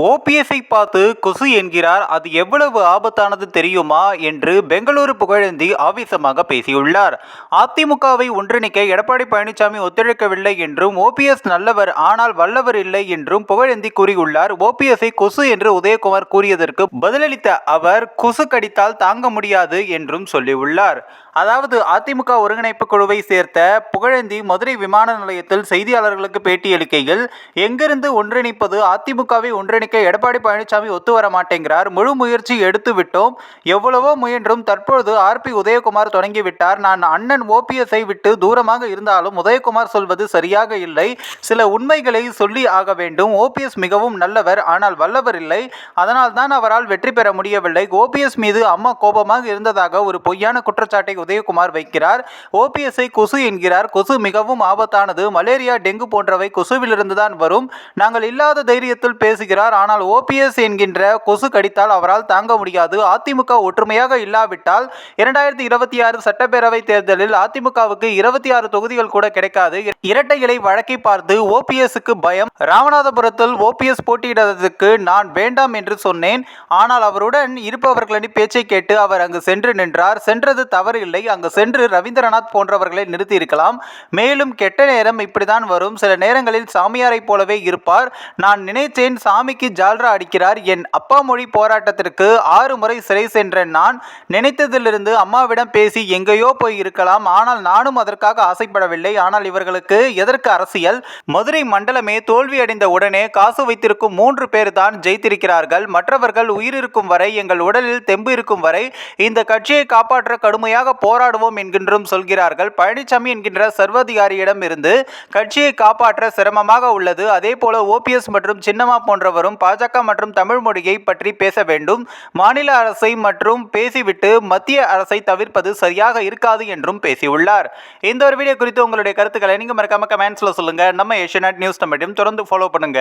ஓபிஎஸ்ஐ பார்த்து கொசு என்கிறார். அது எவ்வளவு ஆபத்தானது தெரியுமா என்று பெங்களூரு புகழேந்தி ஆவேசமாக பேசியுள்ளார். அதிமுகவை ஒன்றிணைக்க எடப்பாடி பழனிசாமி ஒத்துழைக்கவில்லை என்றும் ஓபிஎஸ் நல்லவர் ஆனால் வல்லவர் இல்லை என்றும் புகழேந்தி கூறியுள்ளார். ஓபிஎஸ்ஐ கொசு என்று உதயகுமார் கூறியதற்கு பதிலளித்த அவர் கொசு கடித்தால் தாங்க முடியாது என்றும் சொல்லியுள்ளார். அதாவது அதிமுக ஒருங்கிணைப்பு குழுவை சேர்த்த புகழேந்தி மதுரை விமான நிலையத்தில் செய்தியாளர்களுக்கு பேட்டியளிக்கையில் எங்கிருந்து ஒன்றிணைப்பது? அதிமுகவை ஒன்றிணைக்க எடப்பாடி பழனிசாமி ஒத்து வர மாட்டேங்கிறார். முழு முயற்சி எடுத்து விட்டோம். எவ்வளவோ முயன்றும் தற்பொழுது ஆர்பி உதயகுமார் தொடங்கிவிட்டார். நான் அண்ணன் ஓபிஎஸ்ஐ விட்டு தூரமாக இருந்தாலும் உதயகுமார் சொல்வது சரியாக இல்லை. சில உண்மைகளை சொல்லி ஆக வேண்டும். ஓபிஎஸ் மிகவும் நல்லவர் ஆனால் வல்லவர் இல்லை. அதனால் தான் அவரால் வெற்றி பெற முடியவில்லை. ஓபிஎஸ் மீது அம்மா கோபமாக இருந்ததாக ஒரு பொய்யான குற்றச்சாட்டை உதயகுமார் வைக்கிறார். ஓபிஎஸ்ஐ கொசு என்கிறார். கொசு மிகவும் ஆபத்தானது. மலேரியா டெங்கு போன்றவை கொசுவிலிருந்து தான் வரும். நாங்கள் இல்லாத தைரியத்தில் பேசுகிறார். ஆனால் ஓபிஎஸ் என்கின்ற கொசு கடித்தால் அவரால் தாங்க முடியாது. அதிமுக ஒற்றுமையாக இல்லாவிட்டால் இரண்டாயிரத்தி இருபத்தி ஆறு சட்டப்பேரவை தேர்தலில் அதிமுகவுக்கு இருபத்தி ஆறு தொகுதிகள் கூட கிடைக்காது. இரட்டை இலை வழக்கை பார்த்து ஓபிஎஸ்க்கு பயம். ராமநாதபுரத்தில் ஓபிஎஸ் போட்டியிடுவதற்கு நான் வேண்டாம் என்று சொன்னேன். ஆனால் அவருடன் இருப்பவர்களின் பேச்சை கேட்டு அவர் அங்கு சென்று நின்றார். சென்றது தவறு இல்லை அங்கு சென்று ரவீந்திரநாத் போன்றவர்களை நிறுத்தியிருக்கலாம். மேலும் கெட்ட நேரம் இப்படிதான் வரும். சில நேரங்களில் சாமியாரை போலவே இருப்பார். நான் நினைத்தேன் சாமி சாமிக்கு ஜால்ரா அடிக்கிறார். என் அப்பா மொழி போராட்டத்திற்கு ஆறு முறை சிறை சென்ற நான். நினைத்ததிலிருந்து அம்மாவிடம் பேசி எங்கேயோ போய் இருக்கலாம். ஆனால் நானும் அதற்காக ஆசைப்படவில்லை. ஆனால் இவர்களுக்கு எதற்கு அரசியல்? மதுரை மண்டலமே தோல்வியடைந்த உடனே காசு வைத்திருக்கும் மூன்று பேர் தான் ஜெயித்திருக்கிறார்கள். மற்றவர்கள் உயிரிருக்கும் வரை எங்கள் உடலில் தெம்பு இருக்கும் வரை இந்த கட்சியை காப்பாற்ற கடுமையாக போராடுவோம் என்கின்றும் சொல்கிறார்கள். பழனிசாமி என்கின்ற சர்வாதிகாரியிடம் இருந்து கட்சியை காப்பாற்ற சிரமமாக உள்ளது. அதே போல ஓபிஎஸ் மற்றும் சின்னம்மா போன்றவரும் பாஜக மற்றும் தமிழ் மொழியை பற்றி பேச வேண்டும். மாநில அரசை மற்றும் பேசிவிட்டு மத்திய அரசை தவிர்ப்பது சரியாக இருக்காது என்றும் பேசியுள்ளார். இந்த ஒரு வீடியோ குறித்து உங்களுடைய கருத்துக்களை நீங்கள் மறக்காம கமெண்ட்ஸில் சொல்லுங்க. நம்ம ஏஷியநெட் நியூஸ் தமிழையும் தொடர்ந்து ஃபாலோ பண்ணுங்க.